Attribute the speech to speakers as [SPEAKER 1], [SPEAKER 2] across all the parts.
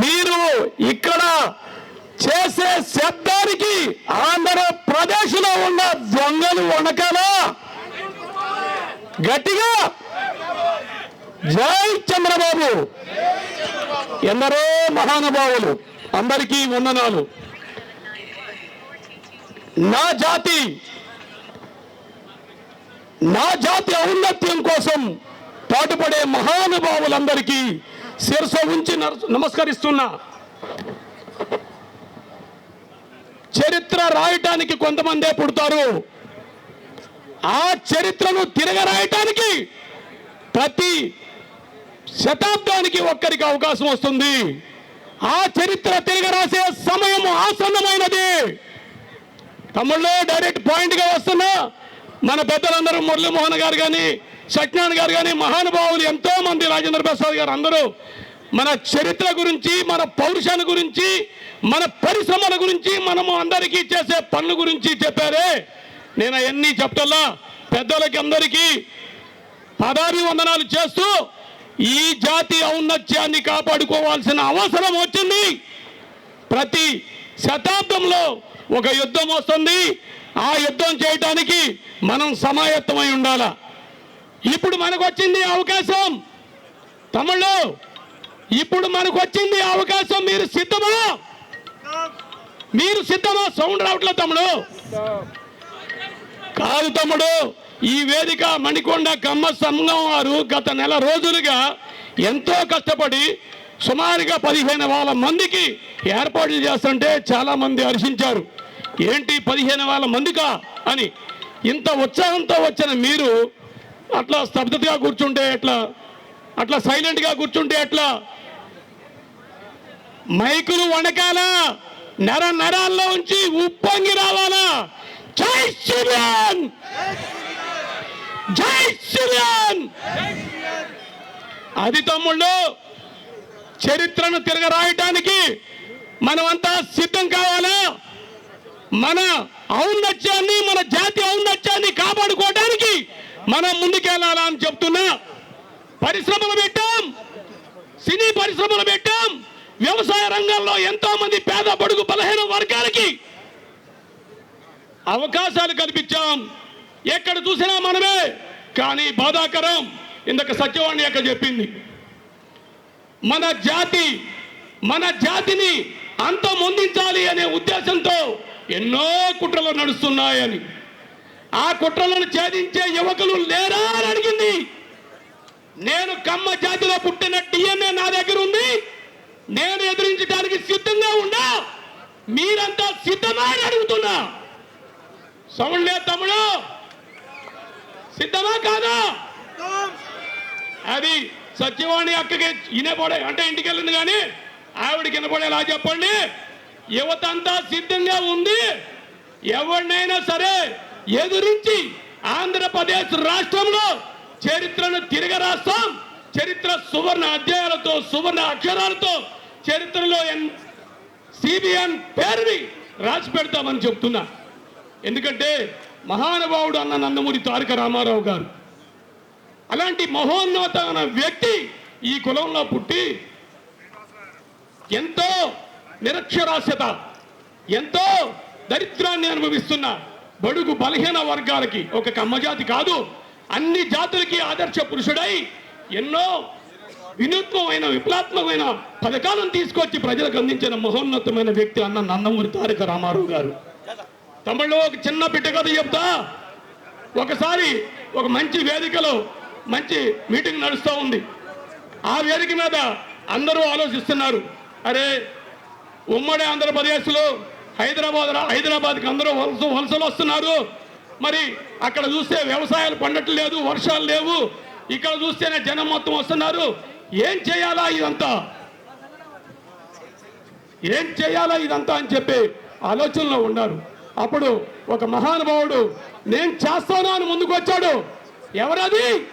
[SPEAKER 1] మీరు ఇక్కడ చేసే శబ్దానికి ఆంధ్రప్రదేశ్లో ఉన్న దొంగలు వణకలా గట్టిగా! జై చంద్రబాబు! ఎందరో మహానుభావులు అందరికీ వందనాలు. నా జాతి నా జాతి ఔన్నత్యం కోసం పాటుపడే మహానుభావులందరికీ శిరస ఉంచి నమస్కరిస్తున్నా. చరిత్ర రాయటానికి కొంతమందే పుడతారు. ఆ చరిత్రను తిరగరాయటానికి ప్రతి శతాబ్దానికి ఒక్కరికి అవకాశం వస్తుంది. ఆ చరిత్ర తిరగరాసే సమయం ఆసన్నమైనది. తమ్ముళ్ళు డైరెక్ట్ పాయింట్గా వస్తున్నా. మన పెద్దలందరూ మురళీమోహన్ గారు కానీ సత్యనారాయణ గారు కానీ మహానుభావులు ఎంతో మంది రాజేంద్ర ప్రసాద్ గారు అందరూ మన చరిత్ర గురించి మన పౌరుషాన్ని గురించి మన పరిశ్రమల గురించి మనము అందరికీ చేసే పనుల గురించి చెప్పారే. నేను అవన్నీ చెప్పటల్లా పెద్దలకి అందరికీ పదాభివందనాలు చేస్తూ ఈ జాతి ఔన్నత్యాన్ని కాపాడుకోవాల్సిన అవసరం వచ్చింది. ప్రతి శతాబ్దంలో ఒక యుద్ధం వస్తుంది. ఆ యుద్ధం చేయటానికి మనం సమాయత్తమై ఉండాల. ఇప్పుడు మనకు వచ్చింది అవకాశం. తమ్ముళ్ళు ఇప్పుడు మనకు వచ్చింది అవకాశం మీరు సిద్ధమా? మీరు సిద్ధమా? సౌండ్ రావట్లేదు తమ్ముడు. కాదు తమ్ముడు ఈ వేదిక మణికొండ కమ్మ సంఘం వారు గత నెల రోజులుగా ఎంతో కష్టపడి సుమారుగా పదిహేను వేల మందికి ఏర్పాట్లు చేస్తుంటే చాలా మంది హర్షించారు. ఏంటి పదిహేను వేల మందికా అని. ఇంత ఉత్సాహంతో వచ్చిన మీరు అట్లా స్తబ్దతగా కూర్చుంటే ఎట్లా? అట్లా సైలెంట్గా కూర్చుంటే ఎట్లా? మైకులు వణకాలా? నర నరాల్లో ఉంచి ఉప్పొంగి రావాలా? జై శ్రీరామ్! జై శ్రీరామ్! అది తమ్ముళ్ళు చరిత్రను తిరగరాయటానికి మనమంతా సిద్ధం కావాలా? మన ఔన్నత్యాన్ని మన జాతి ఔన్నత్యాన్ని కాపాడుకోవడానికి మనం ముందుకెళ్ళాలా అని చెప్తున్నా. పరిశ్రమలు పెట్టాం. సినీ పరిశ్రమలు పెట్టాం. వ్యవసాయ రంగంలో ఎంతో మంది పేద బడుగు బలహీన వర్గాలకి అవకాశాలు కల్పించాం. ఎక్కడ చూసినా మనమే కానీ బాధాకరం. ఇందాక సత్యవాణి యొక్క చెప్పింది. మన జాతి మన జాతిని అంతమొందించాలి అనే ఉద్దేశంతో ఎన్నో కుట్రలు నడుస్తున్నాయని. ఆ కుట్రలను ఛేదించే యువకులు లేరా అని అడిగింది. నేను కమ్మ జాతిలో పుట్టిన డిఎన్ఏ నా దగ్గర ఉంది నేను ఎదిరించడానికి సిద్ధంగా ఉన్నా మీరంతా సిద్ధమా అని అడుగుతున్నా. సౌండ్ తమ్ముడు. సిద్ధమా కాదా? అది సత్యవాణి అక్కకి వినపడే అంటే ఇంటికి వెళ్ళింది కానీ ఆవిడకి వినపడేలా చెప్పండి. యువత అంతా సిద్ధంగా ఉంది. ఎవరినైనా సరే ఎదురించి ఆంధ్రప్రదేశ్ రాష్ట్రంలో చరిత్రను తిరగరాస్తాం. చరిత్ర సువర్ణ అధ్యాయాలతో సువర్ణ అక్షరాలతో చరిత్రలో ఎన్ సిబిఎన్ పేరుని రాసి పెడతామని చెప్తున్నా. ఎందుకంటే మహానుభావుడు అన్న నందమూరి తారక రామారావు గారు అలాంటి మహోన్నతమైన వ్యక్తి ఈ కులంలో పుట్టి ఎంతో నిరక్షరాస్యత ఎంతో దరిద్రాన్ని అనుభవిస్తున్న బడుగు బలహీన వర్గాలకి ఒక కమ్మజాతి కాదు అన్ని జాతులకి ఆదర్శ పురుషుడై ఎన్నో వినూత్నమైన విప్లవాత్మకమైన పథకాలను తీసుకొచ్చి ప్రజలకు అందించిన మహోన్నతమైన వ్యక్తి అన్న నందమూరి తారక రామారావు గారు. తమిళలో ఒక చిన్న బిడ్డ కథ చెప్తా. ఒకసారి ఒక మంచి వేదికలో మంచి మీటింగ్ నడుస్తూ ఉంది. ఆ వేదిక మీద అందరూ ఆలోచిస్తున్నారు. అరే ఉమ్మడి ఆంధ్రప్రదేశ్లో హైదరాబాద్ హైదరాబాద్కి అందరూ వలస వలసలు వస్తున్నారు. మరి అక్కడ చూస్తే వ్యవసాయాలు పండట్లేదు వర్షాలు లేవు. ఇక్కడ చూస్తేనే జనం మొత్తం వస్తున్నారు. ఏం చేయాలా ఇదంతా? ఏం చేయాలా ఇదంతా అని చెప్పి ఆలోచనలో ఉన్నారు. అప్పుడు ఒక మహానుభావుడు నేను చేస్తాను అని ముందుకు వచ్చాడు. ఎవరది?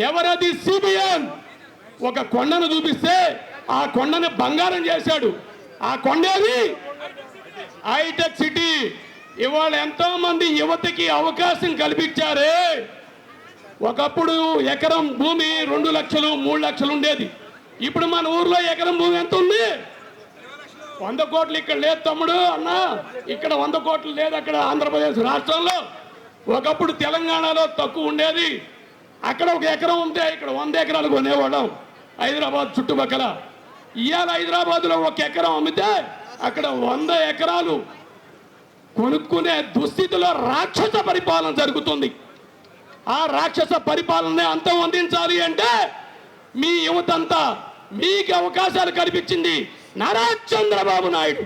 [SPEAKER 1] ఎవరది? సిబిఎన్ ఒక కొండను చూపిస్తే ఆ కొండను బంగారం చేశాడు. ఆ కొండేది? Hitech city. ఇవాళ ఎంతో మంది యువతకి అవకాశం కల్పించారే. ఒకప్పుడు ఎకరం భూమి రెండు లక్షలు మూడు లక్షలు ఉండేది. ఇప్పుడు మన ఊర్లో ఎకరం భూమి ఎంత ఉంది? వంద కోట్లు ఇక్కడ లేదు తమ్ముడు అన్న. ఇక్కడ వంద కోట్లు లేదు అక్కడ ఆంధ్రప్రదేశ్ రాష్ట్రంలో. ఒకప్పుడు తెలంగాణలో తక్కువ ఉండేది. అక్కడ ఒక ఎకరం ఉంటే ఇక్కడ వంద ఎకరాలు కొనేవాళ్ళం హైదరాబాద్ చుట్టుపక్కల. ఇవాళ హైదరాబాద్లో ఒక ఎకరం అమ్మితే అక్కడ వంద ఎకరాలు కొనుక్కునే దుస్థితిలో రాక్షస పరిపాలన జరుగుతుంది. ఆ రాక్షస పరిపాలన అంతం అందించాలి అంటే మీ యువతంతా మీకు అవకాశాలు కల్పించింది నారా చంద్రబాబు నాయుడు.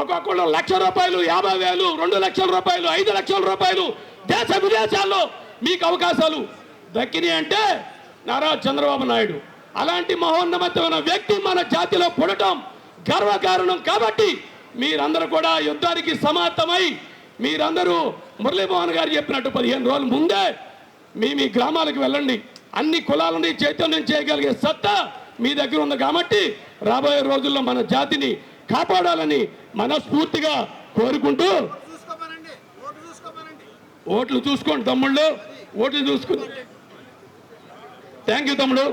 [SPEAKER 1] ఒక్కొక్కళ్ళు లక్ష రూపాయలు యాభై వేలు రెండు లక్షల రూపాయలు ఐదు లక్షల రూపాయలు దేశ విదేశాల్లో మీకు అవకాశాలు. దక్కినాయి అంటే నారా చంద్రబాబు నాయుడు. అలాంటి మహోన్నతమైన వ్యక్తి మన జాతిలో పుడటం గర్వకారణం కాబట్టి మీరందరూ కూడా యుద్ధానికి సమాప్తమై మీరందరూ మురళీమోహన్ గారు చెప్పినట్టు పదిహేను రోజుల ముందే మీ మీ గ్రామాలకు వెళ్ళండి. అన్ని కులాలని చైతన్యం చేయగలిగే సత్తా మీ దగ్గర ఉంది కాబట్టి రాబోయే రోజుల్లో మన జాతిని కాపాడాలని మనస్ఫూర్తిగా కోరుకుంటూ ఓట్లు చూసుకోండి తమ్ముళ్ళు. ఓట్లు చూసుకుని థ్యాంక్ యూ తమ్ముడు.